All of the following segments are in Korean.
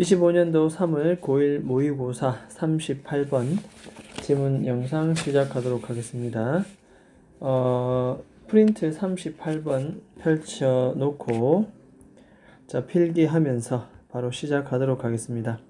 25년도 3월 고1 모의고사 38번 지문 영상 시작하도록 하겠습니다. 어, 프린트 38번 펼쳐 놓고 자, 필기하면서 바로 시작하도록 하겠습니다.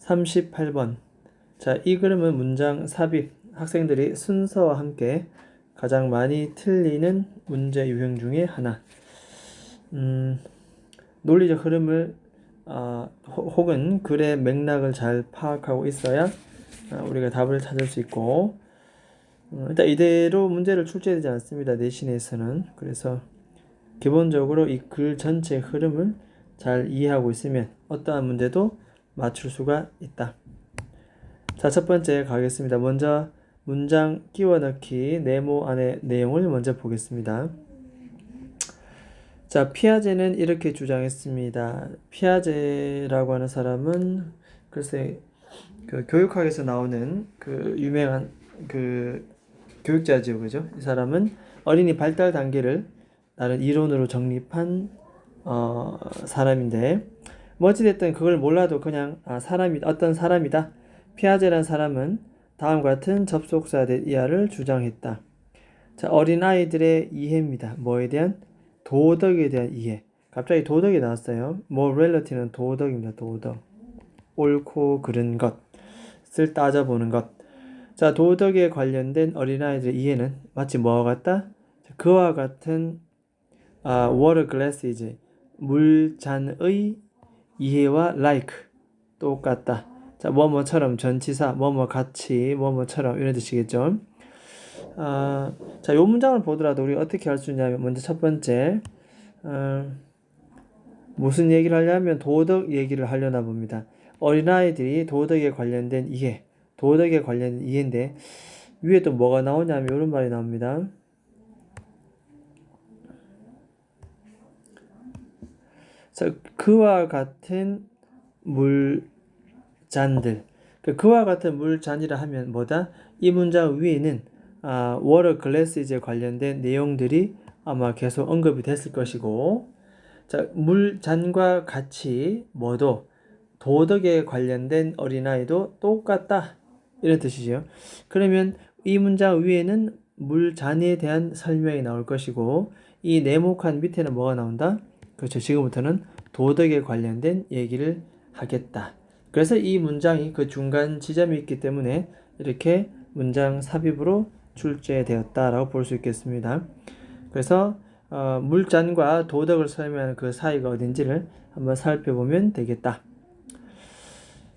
38번. 자, 이 그림은 문장 삽입. 학생들이 순서와 함께 가장 많이 틀리는 문제 유형 중에 하나. 음, 논리적 흐름을 아, 혹- 혹은 글의 맥락을 잘 파악하고 있어야 아, 우리가 답을 찾을 수 있고 어, 일단 이대로 문제를 출제되지 않습니다. 내신에서는 그래서 기본적으로 이 글 전체 흐름을 잘 이해하고 있으면 어떠한 문제도 맞출 수가 있다. 자, 첫 번째 가겠습니다. 먼저 문장 끼워 넣기 네모 안의 내용을 먼저 보겠습니다. 자, 피아제는 이렇게 주장했습니다. 피아제라고 하는 사람은 글쎄 그 교육학에서 나오는 그 유명한 그 교육자죠, 그죠? 이 사람은 어린이 발달 단계를 다른 이론으로 정립한 어, 사람인데 뭐 어찌됐든 그걸 몰라도 그냥 아, 사람이 어떤 사람이다. 피아제란 사람은 다음과 같은 접속사에 이하를 주장했다. 자, 어린 아이들의 이해입니다. 뭐에 대한 도덕에 대한 이해. 갑자기 도덕이 나왔어요. morality는 도덕입니다. 도덕. 옳고 그른 것을 따져보는 것. 자, 도덕에 관련된 어린아이들의 이해는 마치 뭐와 같다? 자, 그와 같은 아, water glasses 물잔의 이해와 like 똑같다. 자, 뭐뭐처럼 전치사, 뭐뭐 같이, 뭐뭐처럼 이런 뜻이겠죠. 아, 자, 요 문장을 보더라도 우리 어떻게 할 수 있냐면 먼저 첫 번째 어, 무슨 얘기를 하려면 도덕 얘기를 하려나 봅니다. 어린아이들이 도덕에 관련된 이해, 도덕에 관련된 이해인데 위에 또 뭐가 나오냐면 이런 말이 나옵니다. 자, 그와 같은 물잔들. 그 그와 같은 물잔이라 하면 뭐다? 이 문장 위에는 아, 워터 글래스에 관련된 내용들이 아마 계속 언급이 됐을 것이고, 자, 물잔과 같이 뭐도 도덕에 관련된 어린아이도 똑같다. 이런 뜻이죠. 그러면 이 문장 위에는 물잔에 대한 설명이 나올 것이고, 이 네모칸 밑에는 뭐가 나온다? 그렇죠. 지금부터는 도덕에 관련된 얘기를 하겠다. 그래서 이 문장이 그 중간 지점이 있기 때문에 이렇게 문장 삽입으로 출제되었다라고 볼 수 있겠습니다. 그래서 어, 물잔과 도덕을 설명하는 그 사이가 어딘지를 한번 살펴보면 되겠다.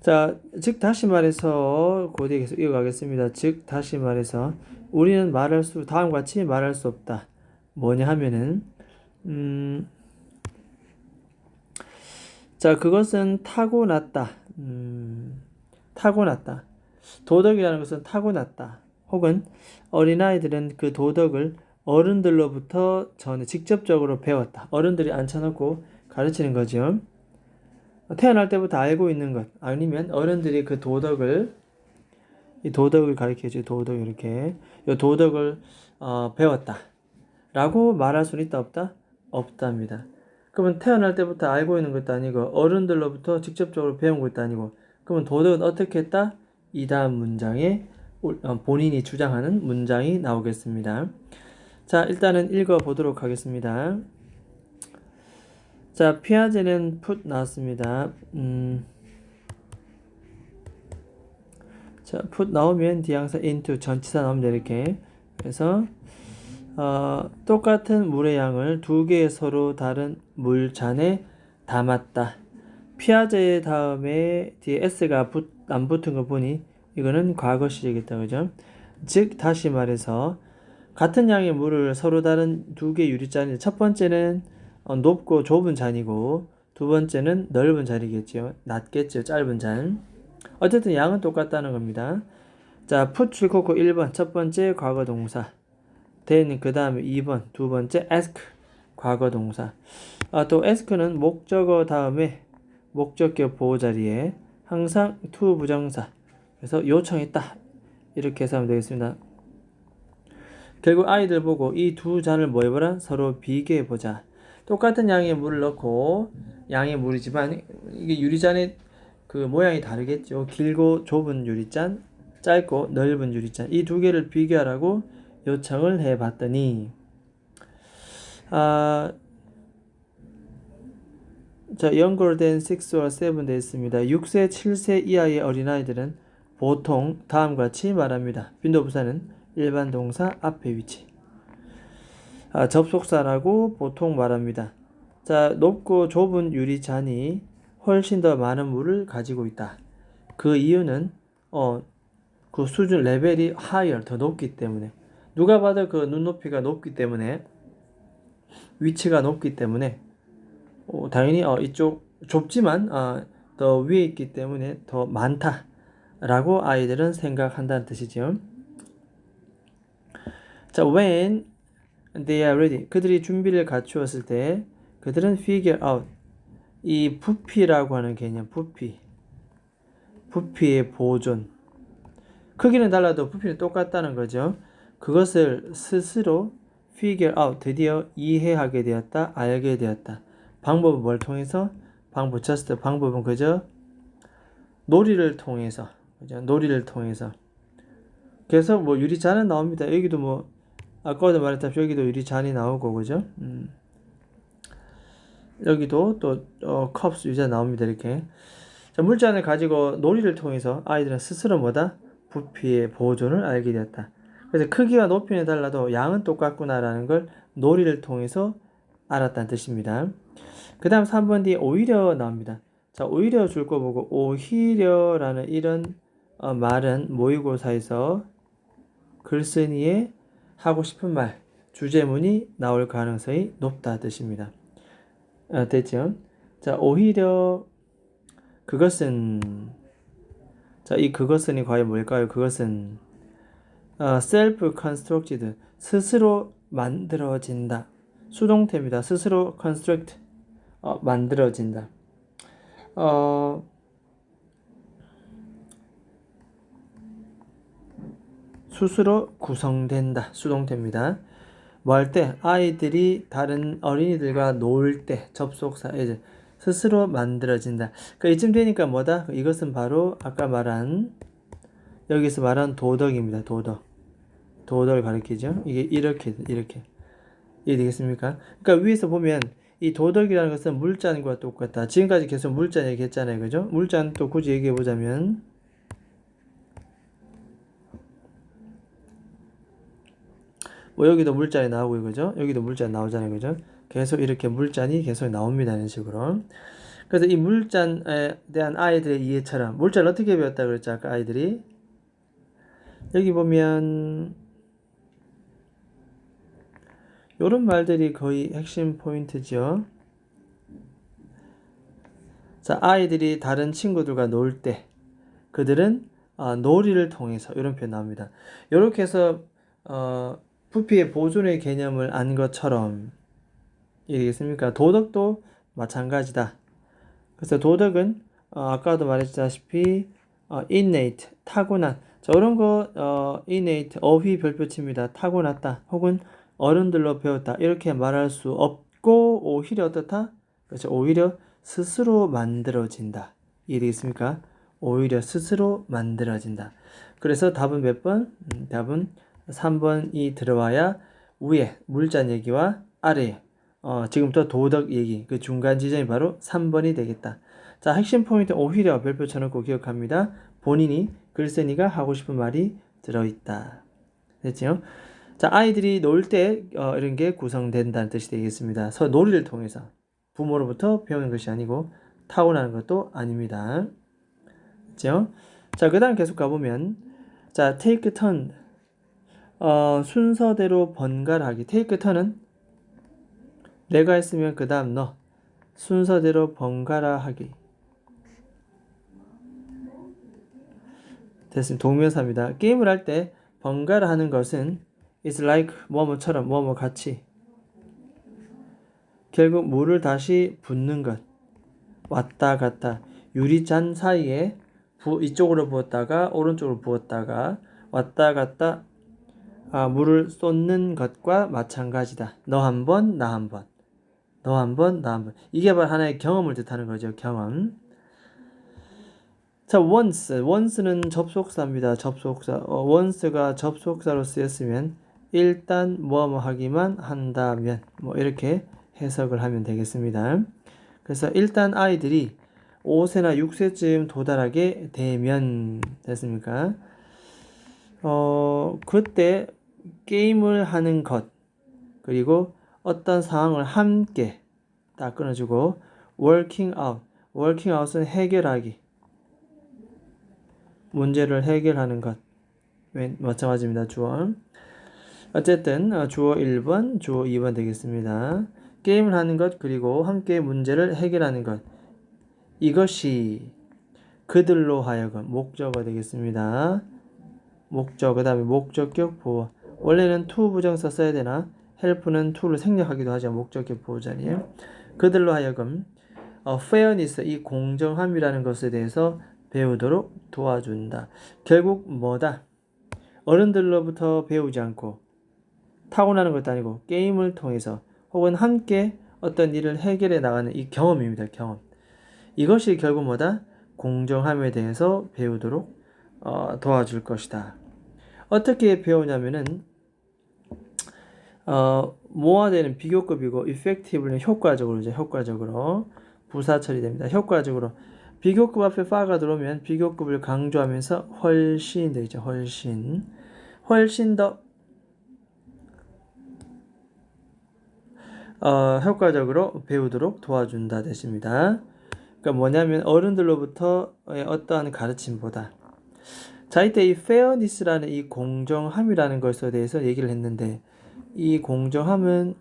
자, 즉 다시 말해서 고대 계속 이어가겠습니다. 즉 다시 말해서 우리는 말할 수 다음과 같이 말할 수 없다. 뭐냐 하면은 음, 자 그것은 타고났다. 음, 타고났다. 도덕이라는 것은 타고났다. 혹은 어린아이들은 그 도덕을 어른들로부터 전에 직접적으로 배웠다. 어른들이 앉혀놓고 가르치는 거죠. 태어날 때부터 알고 있는 것 아니면 어른들이 그 도덕을 이 도덕을 가르쳐줘 도덕 이렇게 이 도덕을 어, 배웠다라고 말할 수는 있다 없다 없답니다. 그러면 태어날 때부터 알고 있는 것도 아니고 어른들로부터 직접적으로 배운 것도 아니고 그러면 도덕은 어떻게 했다? 이 다음 문장에 본인이 주장하는 문장이 나오겠습니다. 자 일단은 읽어 보도록 하겠습니다. 자, 피아제는 put 나왔습니다. 음, 자, put 나오면 뒤항사 into 전치사 나옵니다. 이렇게. 그래서 어, 똑같은 물의 양을 두 개의 서로 다른 물잔에 담았다. 피아제 다음에 뒤에 s가 붙, 안 붙은 거 보니 이거는 과거 시제겠다. 그죠? 즉 다시 말해서 같은 양의 물을 서로 다른 두 개의 유리잔이 첫 번째는 어, 높고 좁은 잔이고 두 번째는 넓은 잔이겠죠. 낮겠죠. 짧은 잔. 어쨌든 양은 똑같다는 겁니다. 자, 줄코코 1번 첫 번째 과거 동사. then 그 다음에 2번 두 번째 ask 과거 동사. 아, 또 ask는 목적어 다음에 목적격 보호 자리에 항상 to 부정사. 그래서 요청했다. 이렇게 해서 하면 되겠습니다. 결국 아이들 보고 이 두 잔을 뭐 해보라? 서로 비교해 보자. 똑같은 양의 물을 넣고 양의 물이지만 이게 유리잔의 그 모양이 다르겠죠. 길고 좁은 유리잔, 짧고 넓은 유리잔 이 두 개를 비교하라고 요청을 해봤더니 아, 자, younger than 6 or 7돼 있습니다. 6세, 7세 이하의 어린아이들은 보통 다음과 같이 말합니다. 빈도부사는 일반 동사 앞에 위치. 아, 접속사라고 보통 말합니다. 자, 높고 좁은 유리잔이 훨씬 더 많은 물을 가지고 있다. 그 이유는 어, 그 수준 레벨이 higher 더 높기 때문에 누가 봐도 그 눈높이가 높기 때문에 위치가 높기 때문에 어, 당연히 어, 이쪽 좁지만 어, 더 위에 있기 때문에 더 많다 라고 아이들은 생각한다는 뜻이죠. 자, when they are ready, 그들이 준비를 갖추었을 때 그들은 figure out 이 부피라고 하는 개념, 부피, 부피의 보존. 크기는 달라도 부피는 똑같다는 거죠. 그것을 스스로 figure out, 드디어 이해하게 되었다, 알게 되었다. 방법은 뭘 통해서? 방법 just 방법은 그저 놀이를 통해서 그죠? 놀이를 통해서 그래서 뭐 유리잔은 나옵니다. 여기도 뭐 아까도 말했다시피 여기도 유리잔이 나오고 그죠? 음. 여기도 또 어, 컵스 유자 나옵니다. 이렇게 자, 물잔을 가지고 놀이를 통해서 아이들은 스스로 뭐다 부피의 보존을 알게 되었다. 그래서 크기와 높이는 달라도 양은 똑같구나라는 걸 놀이를 통해서 알았다는 뜻입니다. 그 다음 3번 뒤에 오히려 나옵니다. 자, 오히려 줄 거 보고 오히려라는 이런 어, 말은 모의고사에서 글쓴이의 하고 싶은 말, 주제문이 나올 가능성이 높다 뜻입니다. 아, 됐죠? 자, 오히려 그것은 자, 이 그것은이 과연 뭘까요? 그것은 어, self constructed 스스로 만들어진다. 수동태입니다. 스스로 construct 어, 만들어진다. 어, 스스로 구성된다. 수동태입니다. 뭐 할 때? 아이들이 다른 어린이들과 놀 때, 접속사, 이제 스스로 만들어진다. 그 이쯤 되니까 뭐다? 이것은 바로 아까 말한, 여기서 말한 도덕입니다. 도덕. 도덕을 가리키죠. 이게 이렇게, 이렇게. 이해되겠습니까? 그러니까 위에서 보면 이 도덕이라는 것은 물잔과 똑같다. 지금까지 계속 물잔 얘기했잖아요. 그죠? 물잔 또 굳이 얘기해 보자면 뭐 여기도 물잔이 나오고 그죠? 여기도 물잔 나오잖아요. 그죠? 계속 이렇게 물잔이 계속 나옵니다. 이런 식으로. 그래서 이 물잔에 대한 아이들의 이해처럼 물잔 어떻게 배웠다 그랬죠? 아까 아이들이 여기 보면 이런 말들이 거의 핵심 포인트죠. 자, 아이들이 다른 친구들과 놀 때 그들은 어, 놀이를 통해서 이런 표현 나옵니다. 이렇게 해서 어, 부피의 보존의 개념을 안 것처럼 이해겠습니까? 도덕도 마찬가지다. 그래서 도덕은 어, 아까도 말했다시피 어, innate 타고난 자, 이런 거 어, innate 어휘 별표치입니다. 타고났다 혹은 어른들로 배웠다 이렇게 말할 수 없고 오히려 어떻다? 그렇죠. 오히려 스스로 만들어진다. 이해되겠습니까? 오히려 스스로 만들어진다. 그래서 답은 몇 번? 음, 답은 3번이 들어와야 위에 물잔 얘기와 아래에 어, 지금부터 도덕 얘기 그 중간 지점이 바로 3번이 되겠다. 자 핵심 포인트 오히려 별표 쳐놓고 기억합니다. 본인이 글쓴이가 하고 싶은 말이 들어있다. 됐죠? 자, 아이들이 놀때 어, 이런 게 구성된다는 뜻이 되겠습니다. 서 놀이를 통해서 부모로부터 배우는 것이 아니고 타고나는 것도 아닙니다. 그죠? 자, 그 다음 계속 가보면 자, take turn 어, 순서대로 번갈아하기. Take turn은 내가 했으면 그 다음 너. 순서대로 번갈아 하기. 됐습니다. 동명사입니다. 게임을 할 때 번갈아 하는 것은 It's like 뭐뭐처럼 뭐뭐 같이 결국 물을 다시 붓는 것. 왔다 갔다. 유리잔 사이에 부, 이쪽으로 부었다가 오른쪽으로 부었다가 왔다 갔다 아, 물을 쏟는 것과 마찬가지다. 너 한 번, 나 한 번. 너 한 번, 나 한 번. 이게 바로 하나의 경험을 뜻하는 거죠. 경험. 자, once. once는 접속사입니다. 접속사. 어, once가 접속사로 쓰였으면 일단 뭐뭐 하기만 한다면 뭐 이렇게 해석을 하면 되겠습니다. 그래서 일단 아이들이 5세나 6세쯤 도달하게 되면 됐습니까? 어, 그때 게임을 하는 것 그리고 어떤 상황을 함께 딱 끊어주고 working out. working out은 해결하기. 문제를 해결하는 것. 왼- 마찬가지입니다 주어. 어쨌든 어, 주어 1번 주어 2번 되겠습니다. 게임을 하는 것 그리고 함께 문제를 해결하는 것. 이것이 그들로 하여금 목적어 되겠습니다. 목적 그 다음에 목적격 보호 원래는 to 부정사 써야 되나? help는 to를 생략하기도 하죠. 목적격 보호 자리에 그들로 하여금 어, fairness 이 공정함이라는 것에 대해서 배우도록 도와준다. 결국 뭐다? 어른들로부터 배우지 않고 타고나는 것도 아니고 게임을 통해서 혹은 함께 어떤 일을 해결해 나가는 이 경험입니다. 경험. 이것이 결국 뭐다? 공정함에 대해서 배우도록 어, 도와줄 것이다. 어떻게 배우냐면은 어, 모아되는 비교급이고 effective는 효과적으로 이제 효과적으로 부사 처리됩니다. 효과적으로 비교급 앞에 fa가 들어오면 비교급을 강조하면서 훨씬 되죠. 훨씬 훨씬 더 어, 효과적으로 배우도록 도와준다 됐습니다. 그러니까 뭐냐면 어른들로부터의 어떠한 가르침보다 자 이때 이 fairness라는 이 공정함이라는 것에 대해서 얘기를 했는데 이 공정함은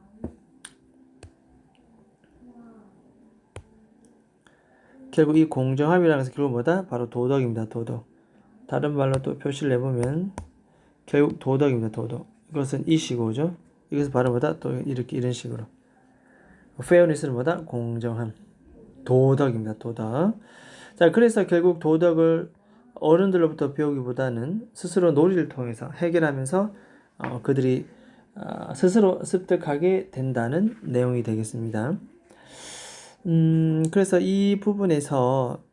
결국 이 공정함이라는 것은 결국 뭐다? 바로 도덕입니다. 도덕. 다른 말로 또 표시를 해보면 결국 도덕입니다. 도덕. 이것은 이시고죠. 이것은 바로 뭐다? 또 이렇게 이런 식으로. fairness는 뭐다? 공정함. 도덕입니다. 도덕. 자, 그래서 결국 도덕을 어른들로부터 배우기보다는 스스로 놀이를 통해서 해결하면서 어, 그들이 어, 스스로 습득하게 된다는 내용이 되겠습니다. 음, 그래서 이 부분에서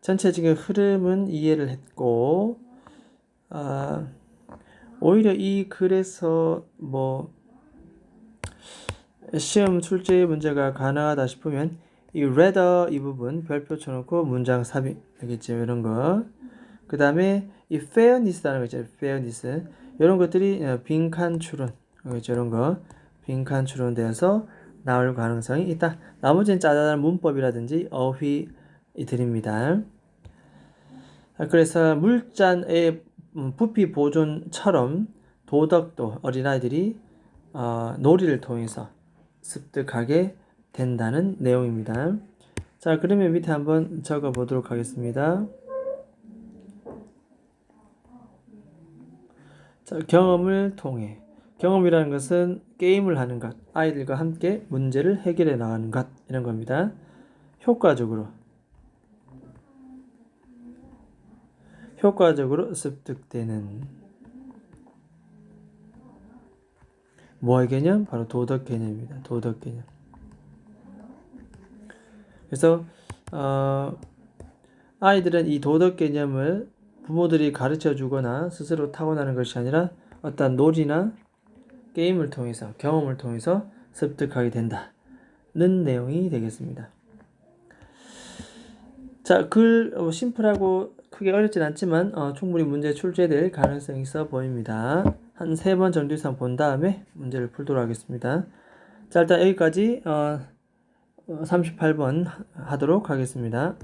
전체적인 흐름은 이해를 했고, 아, 오히려 이 글에서 뭐 시험 출제 문제가 가능하다 싶으면 이 rather 이 부분 별표 쳐놓고 문장 삽입 되겠죠 이런 거. 그 다음에 이 fairness라는 거 있죠 fairness 이런 것들이 어, 빈칸 추론 이런 거 빈칸 추론되어서 나올 가능성이 있다. 나머지는 짜잘한 문법이라든지 어휘들입니다. 아, 그래서 물잔의 음, 부피 보존처럼 도덕도 어린아이들이 어, 놀이를 통해서 습득하게 된다는 내용입니다. 자, 그러면 밑에 한번 적어 보도록 하겠습니다. 자, 경험을 통해 경험이라는 것은 게임을 하는 것, 아이들과 함께 문제를 해결해 나가는 것 이런 겁니다. 효과적으로 효과적으로 습득되는 뭐의 개념? 바로 도덕 개념입니다. 도덕 개념. 그래서 어, 아이들은 이 도덕 개념을 부모들이 가르쳐 주거나 스스로 타고나는 것이 아니라 어떤 놀이나 게임을 통해서 경험을 통해서 습득하게 된다는 내용이 되겠습니다. 자, 글 어, 심플하고 크게 어렵진 않지만 어, 충분히 문제 출제될 가능성이 있어 보입니다. 한 세 번 정도 이상 본 다음에 문제를 풀도록 하겠습니다. 자, 일단 여기까지 어, 38번 하도록 하겠습니다.